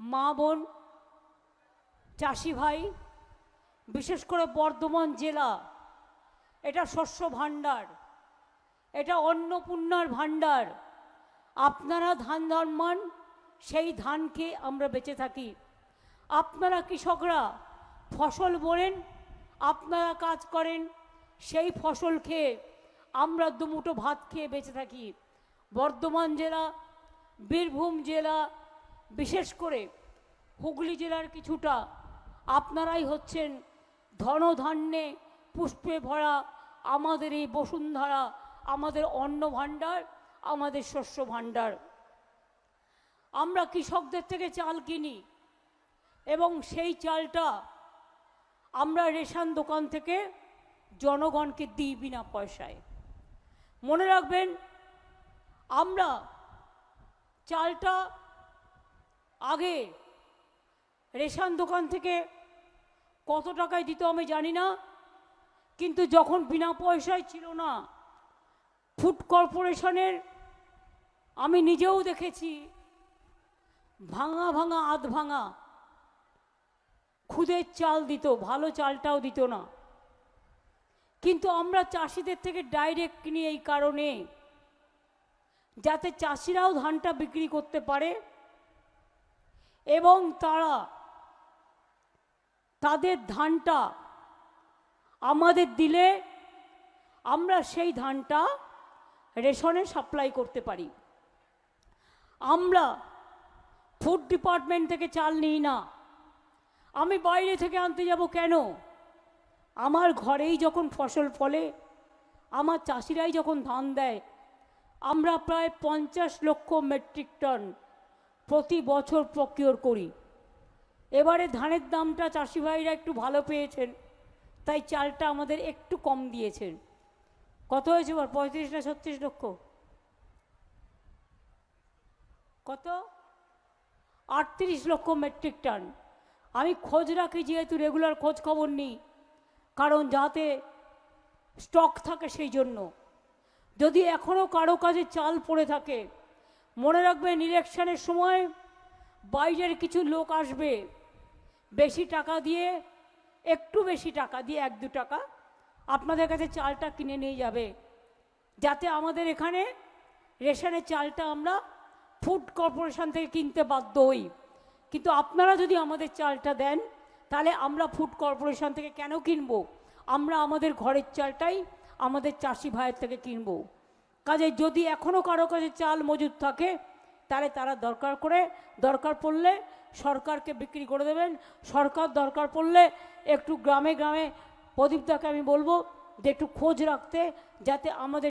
মা বোন, চাষি ভাই, বিশেষ করে বর্ধমান জেলা, এটা শস্য ভাণ্ডার, এটা অন্নপূর্ণার ভাণ্ডার, আপনারা ধান জন্মান সেই ধানকে আমরা বেঁচে থাকি। আপনারা কৃষকরা ফসল বোনেন, আপনারা কাজ করেন, সেই ফসল খেয়ে আমরা দুমুঠো ভাত খেয়ে বেঁচে থাকি। বর্ধমান জেলা, বীরভূম জেলা বিশেষ করে হুগলি জেলার কিছুটা আপনারাই হচ্ছেন ধনধান্যে পুষ্পে ভরা আমাদের এই বসুন্ধরা, আমাদের অন্ন ভাণ্ডার আমাদের শস্য ভাণ্ডার আমরা কৃষকদের থেকে চাল কিনি এবং সেই চালটা আমরা রেশন দোকান থেকে জনগণকে দিই বিনা পয়সায়। মনে রাখবেন, আমরা চালটা আগে রেশন দোকান থেকে কত টাকায় দিত আমি জানি না, কিন্তু যখন বিনা পয়সায় ছিল না, ফুড কর্পোরেশনের আমি নিজেও দেখেছি, ভাঙা ভাঙা আধ ভাঙা, খুদের চাল দিত, ভালো চালটাও দিত না। কিন্তু আমরা চাষিদের থেকে ডাইরেক্ট কিনি এই কারণে, যাতে চাষিরাও ধানটা বিক্রি করতে পারে এবং তারা তাদের ধানটা আমাদের দিলে আমরা সেই ধানটা রেশনে সাপ্লাই করতে পারি। আমরা ফুড ডিপার্টমেন্ট থেকে চাল নিই না। আমি বাইরে থেকে আনতে যাব কেন? আমার ঘরেই যখন ফসল ফলে, আমার চাষিরাই যখন ধান দেয়, আমরা প্রায় পঞ্চাশ লক্ষ মেট্রিক টন প্রতি বছর প্রকিওর করি। এবারে ধানের দামটা চাষি ভাইরা একটু ভালো পেয়েছেন, তাই চালটা আমাদের একটু কম দিয়েছেন। কত হয়েছে এবার পঁয়ত্রিশ না ছত্রিশ লক্ষ? কত? আটত্রিশ লক্ষ মেট্রিক টন। আমি খোঁজ রাখি, যেহেতু রেগুলার খোঁজ খবর নিই, কারণ যাতে স্টক থাকে সেই জন্য। যদি এখনও কারও কাজে চাল পড়ে থাকে মনে রাখবেন ইলেকশনের সময় বাইরের কিছু লোক আসবে, বেশি টাকা দিয়ে, একটু বেশি টাকা দিয়ে, এক দু টাকা আপনাদের কাছে চালটা কিনে নিয়ে যাবে। যাতে আমাদের এখানে রেশনের চালটা আমরা ফুড কর্পোরেশন থেকে কিনতে বাধ্য হই। কিন্তু আপনারা যদি আমাদের চালটা দেন, তাহলে আমরা ফুড কর্পোরেশন থেকে কেন কিনবো? আমরা আমাদের ঘরের চালটাই আমাদের চাষি ভাইয়ের থেকে কিনবো। কাজে যদি এখনও কারও কাছে চাল মজুদ থাকে, তাহলে তারা দরকার করে, দরকার পড়লে সরকারকে বিক্রি করে দেবেন। সরকার দরকার পড়লে একটু গ্রামে গ্রামে প্রদীপদাকে আমি বলব যে একটু খোঁজ রাখতে, যাতে আমাদের